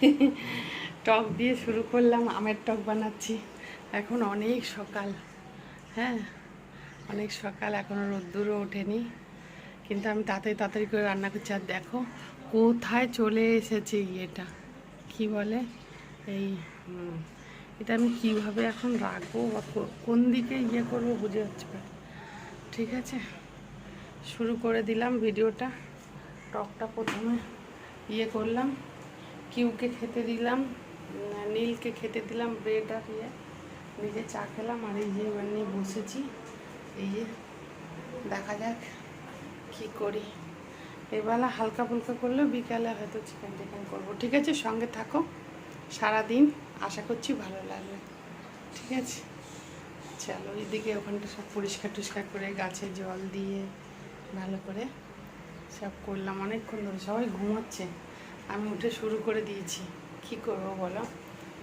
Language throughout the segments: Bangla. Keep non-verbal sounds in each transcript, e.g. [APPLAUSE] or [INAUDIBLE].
[LAUGHS] টক দিয়ে শুরু করলাম, আমের টক বানাচ্ছি। এখন অনেক সকাল হ্যাঁ? অনেক সকাল এখনও রোদ্দুরও ওঠেনি। কিন্তু আমি তাড়াতাড়ি তাড়াতাড়ি করে রান্না করছি। আর দেখো, কোথায় চলে এসেছে ইয়েটা? কি বলে? এই এটা আমি কীভাবে এখন রাখব বা কোন দিকে ইয়ে করব বুঝে যাচ্ছে ঠিক আছে? শুরু করে দিলাম ভিডিওটা। টকটা প্রথমে ইয়ে করলাম। কিউকে খেতে দিলাম নীলকে খেতে দিলাম ব্রেড আর ইয়ে নিজে চা খেলাম আর এই যে এবার নিয়ে বসেছি। এই যে দেখা যাক কি করি। এবেলা হালকা ফুলকা করলেও বিকালে হয়তো চিকেন টিকেন করব। ঠিক আছে, সঙ্গে থাকো। সারাদিন আশা করছি ভালো লাগবে। ঠিক আছে? চলো, এদিকে ওখানটা সব পরিষ্কার টরিষ্কার করে গাছে জল দিয়ে ভালো করে সব করলাম। অনেকক্ষণ ধরে সবাই ঘুমাচ্ছে। আমি উঠে শুরু করে দিয়েছি। কি করব বলো?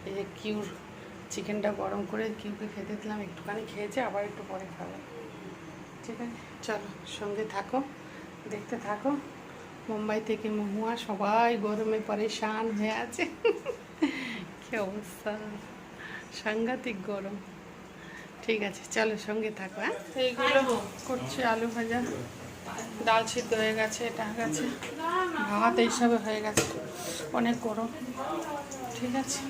এই যে কিউর চিকেনটা গরম করে কিউকে খেতে দিলাম একটুখানি খেয়েছে আবার একটু পরে খাবে। ঠিক আছে? চলো সঙ্গে থাকো দেখতে থাকো। মুম্বাই থেকে মহুয়া সবাই গরমে পরেশান হয়ে আছে। [LAUGHS] কি অবস্থা? সাংঘাতিক গরম। ঠিক আছে চলো সঙ্গে থাকো হ্যাঁ? এইগুলো করছি আলু ভাজা। ডাল সিদ্ধ হয়ে গেছে এটা গেছে ভাত এইসবে হয়ে গেছে। অনেক গরম। ঠিক আছে।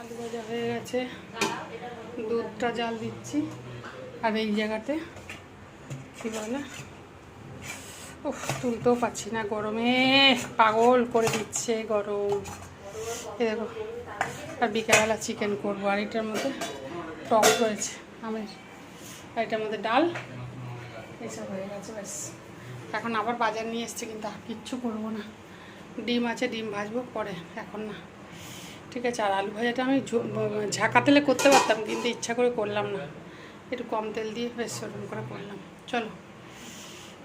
আলু ভাজা হয়ে গেছে। দুধটা জাল দিচ্ছি। আর এই জায়গাতে কী বলে? উফ, তুলতেও পাচ্ছি না। গরমে পাগল করে দিচ্ছে গরম। এ দেখো, আর বিকেলবেলা চিকেন করব। আর এটার মধ্যে টক রয়েছে, আমের। আর এটার মধ্যে ডাল। এসব হয়ে গেছে, ব্যাস। এখন আবার বাজার নিয়ে এসছে, কিন্তু আর কিচ্ছু করব না। ডিম আছে, ডিম ভাজবো, পরে, এখন না। ঠিক আছে, আর আলু ভাজাটা আমি ঝাঁকা তেলে করতে পারতাম, কিন্তু ইচ্ছা করে করলাম না। একটু কম তেল দিয়ে বেশ ওরকম করে করলাম। চলো।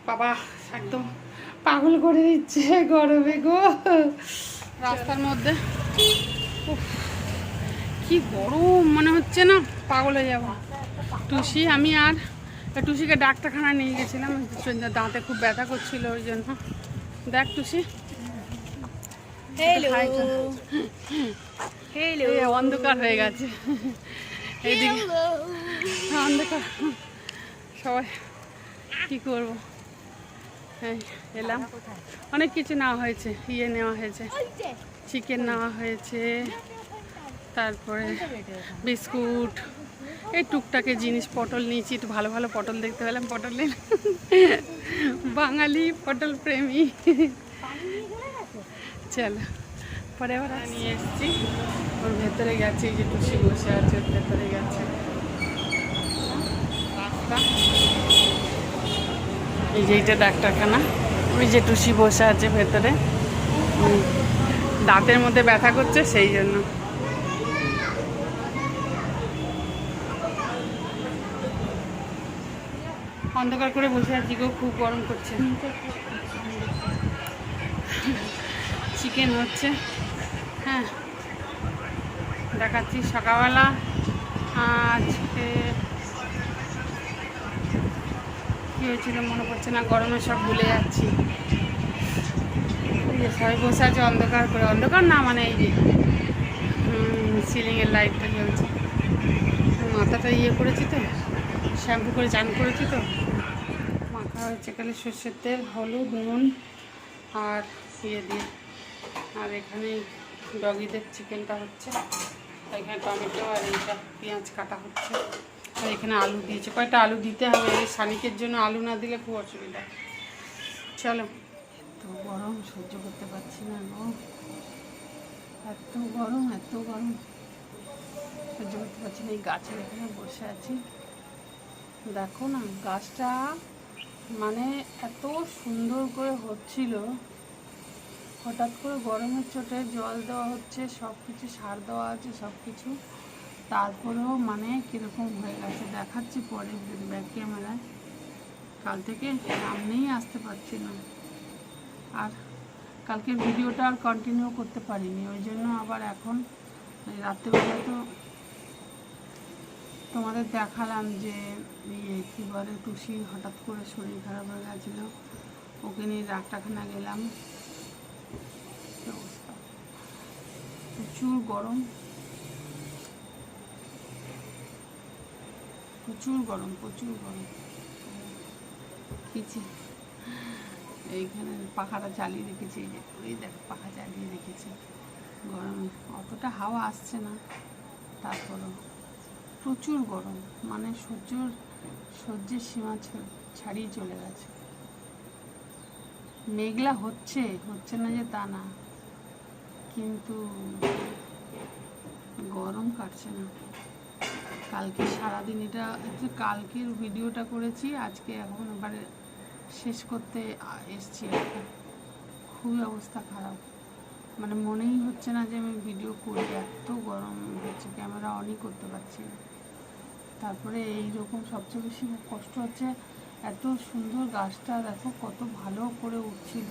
বাবা, একদম পাগল করে দিচ্ছে গরমে গো। রাস্তার মধ্যে। কি গরম, মনে হচ্ছে না পাগল হয়ে যাব। টুসি আমি আর টুসিকে ডাক্তারখানায় নিয়ে গেছিলাম দাঁতে খুব ব্যথা করছিল ওই জন্য। দেখ টুসি। অন্ধকার হয়ে গেছে। এইদিকে। অন্ধকার। সবাই কি করব? হ্যাঁ এলাম। অনেক কিছু নেওয়া হয়েছে ইয়ে নেওয়া হয়েছে। চিকেন নেওয়া হয়েছে। তারপরে বিস্কুট এই টুকটাকে জিনিস পটল নিয়েছি একটু ভালো ভালো পটল দেখতে পেলাম পটল নিলাম বাঙালি পটল প্রেমী। চলো পরে আবার নিয়ে এসেছি। ওর ভেতরে গেছে যে টুসি বসে আছে ওর ভেতরে গেছে। এই যে এইটা ডাক্তারখানা ওই যে টুসি বসে আছে ভেতরে। দাঁতের মধ্যে ব্যথা করছে সেই জন্য। অন্ধকার করে বসে আছি গো, খুব গরম করছে। চিকেন হচ্ছে। হ্যাঁ। দেখাচ্ছি সকালবেলা। আজকে কী হয়েছিল মনে পড়ছে না, গরমে সব ভুলে যাচ্ছি। সবাই বসে আছে অন্ধকার করে। অন্ধকার না মানে এই যে সিলিংয়ের লাইটটা জ্বলছে। মাথাটা ইয়ে করেছি তো শ্যাম্পু করে চান করেছি তো। খালি সর্ষের তেল, হলুদ, নুন আর ইয়ে দিয়ে। আর এখানে ডগিদের চিকেনটা হচ্ছে, এখানে টমেটো আর এইটা পেঁয়াজ কাটা হচ্ছে। আর এখানে আলু দিয়েছে। কয়টা আলু দিতে হবে? এই শানিকের জন্য আলু না দিলে খুব অসুবিধা। চলো। এত গরম, সহ্য করতে পারছি না গো। এত গরম এত গরম। সহ্য করতে পারছি না। এই গাছের এখানে বসে আছি। দেখো না, গাছটা মানে এত সুন্দর করে হচ্ছিল। হঠাৎ করে গরমের চোটে জল দেওয়া হচ্ছে সব কিছু সার দেওয়া আছে সব কিছু তারপরেও মানে কীরকম হয়ে গেছে, দেখাচ্ছি পরে ব্যাক ক্যামেরায়। কাল থেকে সামনেই আসতে পারছি না। আর কালকে ভিডিওটা আর কন্টিনিউ করতে পারিনি, ওই জন্য আবার এখন রাত্রেবেলা তো তোমাদের দেখালাম যে ইয়ে কী বলে, টুসি হঠাৎ করে শরীর খারাপ হয়ে গেছিল। ওকে নিয়ে ডাক্তারখানা গেলাম। প্রচুর গরম। প্রচুর গরম প্রচুর গরম। কিছু এইখানে পাখাটা চালিয়ে রেখেছি। এই যে, ওই দেখো, পাখা চালিয়ে রেখেছি। গরমে, অতটা হাওয়া আসছে না। তারপরও প্রচুর গরম। মানে সহ্যর সহ্যের সীমা ছাড়িয়ে চলে গেছে। মেঘলা হচ্ছে হচ্ছে না যে তা না। কিন্তু গরম কাটছে না। কালকে সারাদিন এটা হচ্ছে কালকের ভিডিওটা করেছি, আজকে এখন এবারে শেষ করতে এসছি কি খুবই অবস্থা খারাপ। মানে মনেই হচ্ছে না যে আমি ভিডিও করি, এত গরম হচ্ছে, ক্যামেরা অনই করতে পারছি না। তারপরে এই রকম সবচেয়ে বেশি কষ্ট হচ্ছে। এত সুন্দর গাছটা, দেখো কত ভালো করে উঠছিল।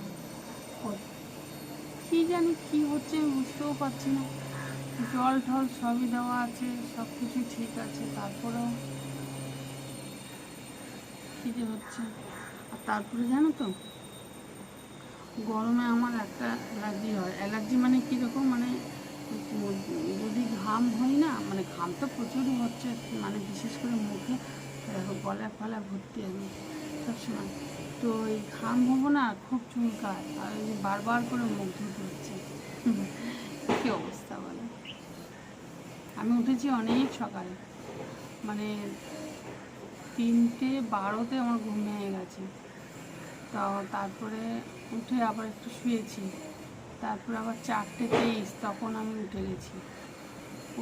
কি জানি কি হচ্ছে বুঝতেও পারছি না। জল টল সবই দেওয়া আছে সব কিছু ঠিক আছে, তারপরেও কি যে হচ্ছে। আর তারপরে জানো তো, গরমে আমার একটা অ্যালার্জি হয়। অ্যালার্জি মানে কীরকম মানে ঘাম হয় না মানে ঘাম তো প্রচুরই হচ্ছে মানে বিশেষ করে মুখে গলা ফলা ভর্তি আমি সবসময়। তো এই ঘাম হব না, খুব চুলকায়, আর ওই বারবার করে মুখ ধুতে হচ্ছে। কী অবস্থা বলো? আমি উঠেছি অনেক সকালে মানে তিনটে বারোতে আমার ঘুম ভেঙে গেছে। তো তারপরে উঠে আবার একটু শুয়েছি, তারপরে আবার চারটে তেইশ, তখন আমি উঠে গেছি।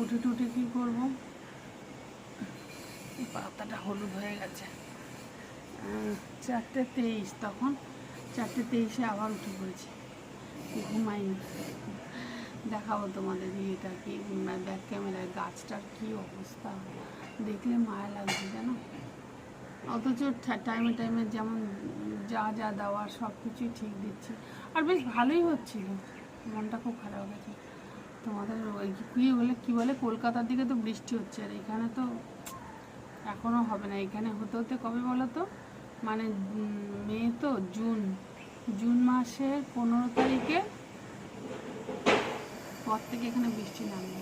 উঠে টুটে কী করব? পাতাটা হলুদ হয়ে গেছে। চারটে তেইশ, তখন চারটে তেইশে আবার উঠে পড়েছি। ঘুমাইনি। দেখাবো তোমাদের ইয়েটা কি ব্যাক ক্যামেরায় গাছটার কি অবস্থা। দেখলে মায়া লাগছে, জানো? অথচ টাইমে টাইমে যেমন যা যা দেওয়ার সব কিছুই ঠিক দিচ্ছি। আর বেশ ভালোই হচ্ছিল। মনটা খুব খারাপ গেছে। তোমাদের কী বলে কী বলে, কলকাতার দিকে তো বৃষ্টি হচ্ছে আর এখানে তো এখনও হবে না। এখানে হতে হতে কবে বলো তো? মানে মে তো জুন। জুন মাসের পনেরো তারিখে পর থেকে এখানে বৃষ্টি নামবে।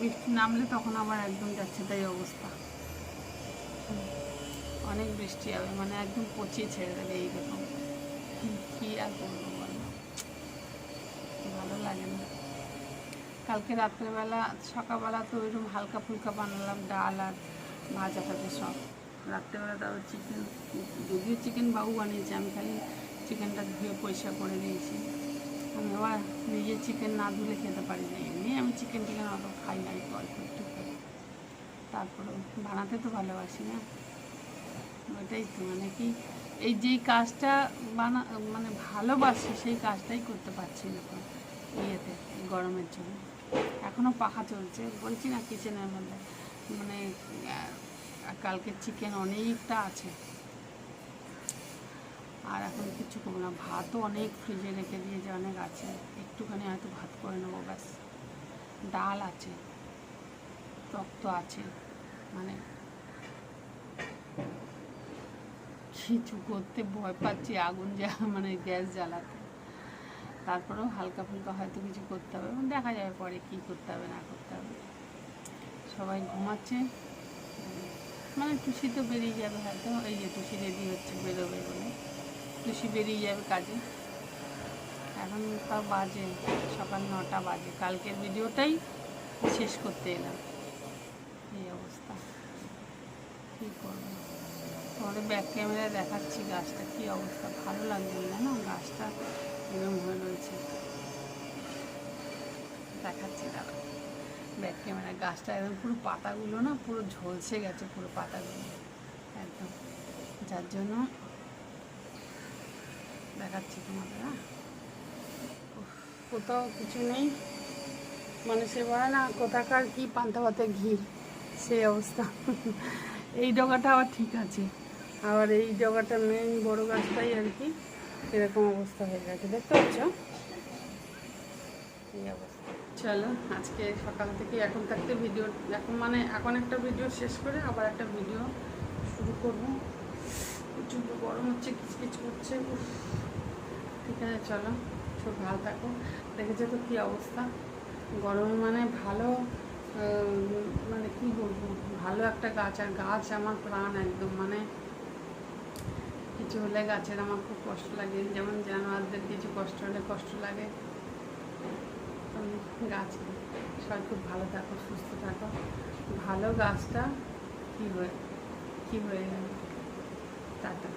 বৃষ্টি নামলে তখন আবার একদম যাচ্ছে তাই অবস্থা। অনেক বৃষ্টি হবে মানে একদম পচিয়ে ছেড়ে দেবে এইরকম কি আর করব ভালো লাগে না। কালকে রাত্রেবেলা, সকালবেলা তো ওইরকম হালকা ফুলকা বানালাম ডাল আর ভাজা টাজা সব। রাত্রেবেলা তাও চিকেন যদিও চিকেন বাবু বানিয়েছে, আমি খালি চিকেনটা ধুয়ে পয়সা করে দিয়েছি আমি আবার নিজে চিকেন না ধুলে খেতে পারি না। এমনি আমি চিকেন টিকেন অত খাই না, একটু অল্প একটু খাই। তারপরে বানাতে তো ভালোবাসি না। ওইটাই তো মানে কি এই যেই কাজটা বানা মানে ভালোবাসি সেই কাজটাই করতে পারছি না ইয়েতে গরমের জন্য। এখনও পাখা চলছে বলছি না কিচেনের মধ্যে। মানে আহ, কালকের চিকেন অনেকটা আছে। আর এখন কিছু করব না ভাতও অনেক ফ্রিজে রেখে দিয়েছে অনেক আছে। একটুখানি হয়তো ভাত করে নেব ব্যাস। ডাল আছে টক তো আছে মানে কিছু করতে ভয় পাচ্ছি, আগুন যা মানে গ্যাস জ্বালাতে। তারপরেও হালকা ফুলকা হয়তো কিছু করতে হবে এবং দেখা যাবে পরে কি করতে হবে, না করতে হবে। সবাই ঘুমাচ্ছে মানে টুসি তো বেরিয়ে যাবে হয়তো, এই যে টুসি রেডি হচ্ছে, বেরোবে বলে। টুসি বেরিয়ে যাবে কাজে। এখন তা বাজে, সকাল নটা বাজে, কালকের ভিডিওটাই শেষ করতে এলাম। এই অবস্থা। কী করব? তোমাদের ব্যাক ক্যামেরায় দেখাচ্ছি গাছটা কী অবস্থা? ভালো লাগছে না জানো গাছটা এরকম হয়ে রয়েছে। দেখাচ্ছি দাঁড়া ব্যাক ক্যামেরায় গাছটা একদম পুরো পাতাগুলো না, পুরো ঝলসে গেছে, পুরো পাতাগুলো। একদম। যার জন্য দেখাচ্ছি তোমাদের হ্যাঁ? কোথাও কিছু নেই। মানে সে বলে না, কোথাকার কি পান্তা ভাতে ঘি? সেই অবস্থা। এই ডগাটা আবার ঠিক আছে। আবার এই ডগাটা মেন বড় গাছটাই আর কি। এরকম অবস্থা হয়ে গেছে, দেখতে পাচ্ছ? এই অবস্থা। চলো, আজকে সকাল থেকে এখন থাকতে ভিডিও এখন মানে এখন একটা ভিডিও শেষ করে আবার একটা ভিডিও শুরু করব। প্রচণ্ড গরম হচ্ছে, কিচকিচ করছে। ঠিক আছে, চলো, সব ভালো থাকো। দেখেছ তো কী অবস্থা? গরমে মানে ভালো মানে কি বলব? ভালো একটা গাছ, আর গাছ আমার প্রাণ একদম মানে কিছু হলে গাছের আমার খুব কষ্ট লাগে। যেমন জানোয়ারদের কিছু কষ্ট হলে কষ্ট লাগে। গাছ, সবাই খুব ভালো থাকো, সুস্থ থাকো। ভালো গাছটা কি হয়ে কি হয়ে গেল? টাটা।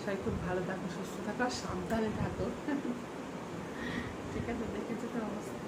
সবাই খুব ভালো থাকো, সুস্থ থাকো সাবধানে থাকো। [LAUGHS] ঠিক আছে, দেখেছ তো অবস্থা?